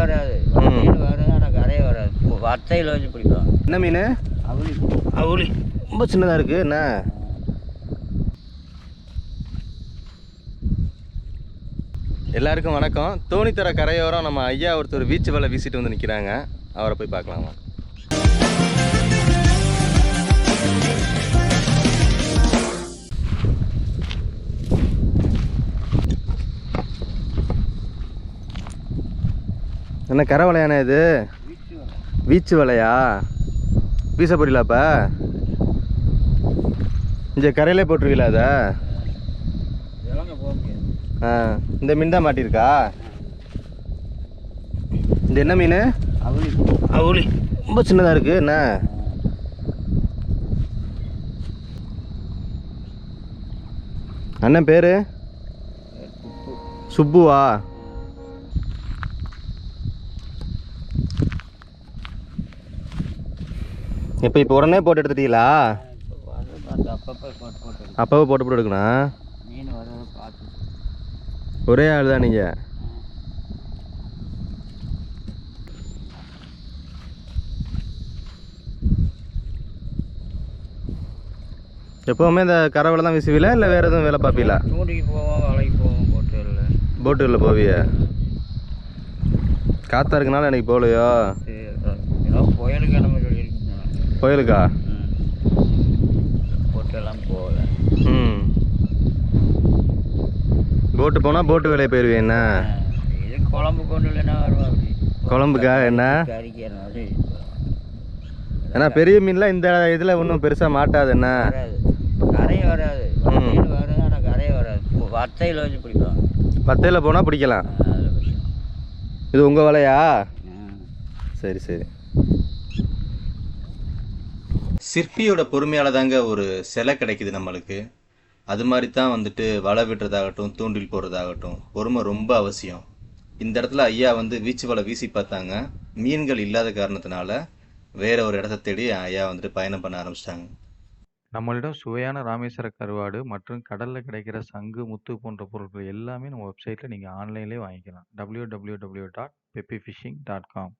வராது. மீன் வரும் ஆனால் கரையே வராது. வத்தையில் வச்சு பிடிக்கும் என்ன மீன்? அவளி. அவுளி. ரொம்ப சின்னதாக இருக்குது என்ன? எல்லாருக்கும் வணக்கம். தோணித்தர கரையோரம் நம்ம ஐயா ஒருத்தர் பீச் வலை வீசிட்டு வந்து நிற்கிறாங்க அவரை போய் பார்க்கலாமா? என்ன கரை வலையானே இது? வீச்சு வலையா? வீச போறீங்களா அப்ப? இங்கே கரையிலே போட்டுருவீங்களா அதை ஆ இந்த மீன் தான் மாட்டியிருக்கா? இந்த என்ன மீன்? அவளி அவுளி ரொம்ப சின்னதாக இருக்கு என்ன? அண்ணன் பேர்? சுப்புவா? இப்போ இப்போ உடனே போட்டு எடுத்துட்டீங்களா? பார்த்து அப்பப்போ போட்டு போட்டு எடுக்கும். அப்போவே எடுக்கணும். ஒரே ஆள் தான் நீங்கள் எப்போவுமே இந்த கரவலை தான் வீசுவீங்களா இல்லை வேறு எதுவும் வேலை பார்ப்பீங்களா? தூண்டிக்கு போவோம் வலைக்கு போவோம் போட்டு இல்லை போட்டுகளில் போவிய? காற்றா இருக்கனால எனக்கு போகலையோ? சரி ஏதோ புயலுக்கு நம்ம புயலுக்கா போட்டெல்லாம் போகல. ம். போட்டு போனால் போட்டு வேலையை போயிடுவேன் என்ன? இது குழம்பு கொண்டு இல்லைன்னா அப்படி? குழம்புக்கா என்ன? ஏன்னா பெரிய மீன்லாம் இந்த இதில் ஒன்றும் பெருசாக மாட்டாது என்ன? வராது. கரையே வராது. வரும் ஆனால் கரையே வராது. வத்தையில் வச்சு பிடிக்கும் பத்தையில் போனால் பிடிக்கலாம். இது உங்கள் வலையா. சரி சரி. சிற்பியோட பொறுமையால் தாங்க ஒரு சிலை கிடைக்குது நம்மளுக்கு. அது மாதிரி தான் வந்துட்டு வலை விடுறதாகட்டும் தூண்டில் போடுறதாகட்டும் பொறுமை ரொம்ப அவசியம். இந்த இடத்துல ஐயா வந்து வீச்சு வலை வீசி பார்த்தாங்க. மீன்கள் இல்லாத காரணத்தினால வேற ஒரு இடத்த தேடி ஐயா வந்துட்டு பயணம் பண்ண ஆரம்பிச்சிட்டாங்க. நம்மளிடம் சுவையான ராமேஸ்வர கருவாடு மற்றும் கடலில் கிடைக்கிற சங்கு முத்து போன்ற பொருட்கள் எல்லாமே நம்ம வெப்சைட்டில் நீங்கள் ஆன்லைன்லேயே வாங்கிக்கலாம். www.peppyfishing.com dot பெப்பிஃபிஷிங் dot com